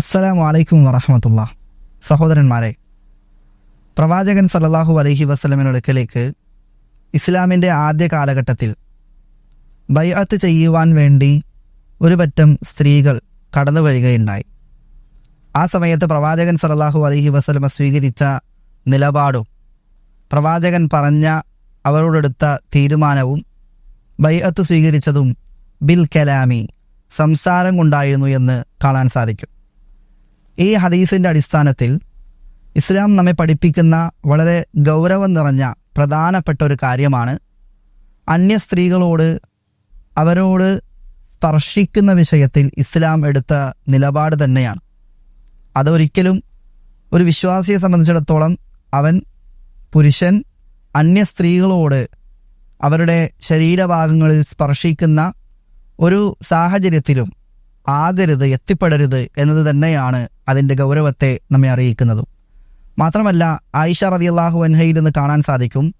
അസ്സലാമു അലൈക്കും വറഹമത്തുള്ള. സഹോദരന്മാരെ പ്രവാചകൻ സല്ലല്ലാഹു അലൈഹി വസ്ലമിനൊടുക്കലേക്ക് ഇസ്ലാമിന്റെ ആദ്യ കാലഘട്ടത്തിൽ ബൈഅത്ത് ചെയ്യുവാൻ വേണ്ടി ഒരു പറ്റം സ്ത്രീകൾ കടന്നു വരികയുണ്ടായി. ആ സമയത്ത് പ്രവാചകൻ സല്ലല്ലാഹു അലഹി വസ്ലമ സ്വീകരിച്ച നിലപാടും പ്രവാചകൻ പറഞ്ഞ അവരോടെടുത്ത തീരുമാനവും ബൈഅത്ത് സ്വീകരിച്ചതും ബിൽ കലാമി സംസാരം കൊണ്ടായിരുന്നു എന്ന് കാണാൻ സാധിക്കും. ഈ ഹദീസിന്റെ അടിസ്ഥാനത്തിൽ ഇസ്ലാം നമ്മെ പഠിപ്പിക്കുന്ന വളരെ ഗൗരവം നിറഞ്ഞ പ്രധാനപ്പെട്ട ഒരു കാര്യമാണ്. അന്യ സ്ത്രീകളോട് അവരോട് സ്പർശിക്കുന്ന വിഷയത്തിൽ ഇസ്ലാം എടുത്ത നിലപാട് തന്നെയാണ്. അതൊരിക്കലും ഒരു വിശ്വാസിയെ സംബന്ധിച്ചിടത്തോളം അവൻ പുരുഷൻ അന്യ സ്ത്രീകളോട് അവരുടെ ശരീരഭാഗങ്ങളിൽ സ്പർശിക്കുന്ന ഒരു സാഹചര്യത്തിലും ആകരുത് എത്തിപ്പെടരുത് എന്നത് തന്നെയാണ് അതിന്റെ ഗൗരവത്തെ നമ്മെ അറിയിക്കുന്നതും. മാത്രമല്ല ആയിഷ റതിയല്ലാഹു അൻഹയിൽ നിന്ന് കാണാൻ സാധിക്കും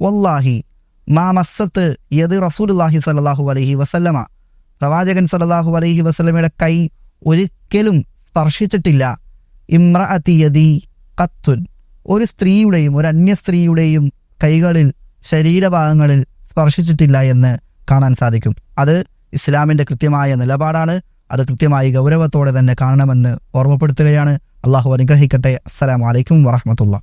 വല്ലാഹി മാ മസ്സത്ത് യത് റസൂലുല്ലാഹി സല്ലാഹു അലഹി വസല്ലമ. പ്രവാചകൻ സലാഹു അലഹി വസ്ലമയുടെ കൈ ഒരിക്കലും സ്പർശിച്ചിട്ടില്ല. ഇമ്രഅത്തി യദി കത്തുൻ. ഒരു സ്ത്രീയുടെയും ഒരു അന്യ സ്ത്രീയുടെയും കൈകളിൽ ശരീരഭാഗങ്ങളിൽ സ്പർശിച്ചിട്ടില്ല എന്ന് കാണാൻ സാധിക്കും. അത് ഇസ്ലാമിന്റെ കൃത്യമായ നിലപാടാണ്. അത് കൃത്യമായി ഗൗരവത്തോടെ തന്നെ കാണണമെന്ന് ഓർമ്മപ്പെടുത്തുകയാണ്. അള്ളാഹു അനുഗ്രഹിക്കട്ടെ. അസ്സലാമലൈക്കും വറഹമത്തുള്ള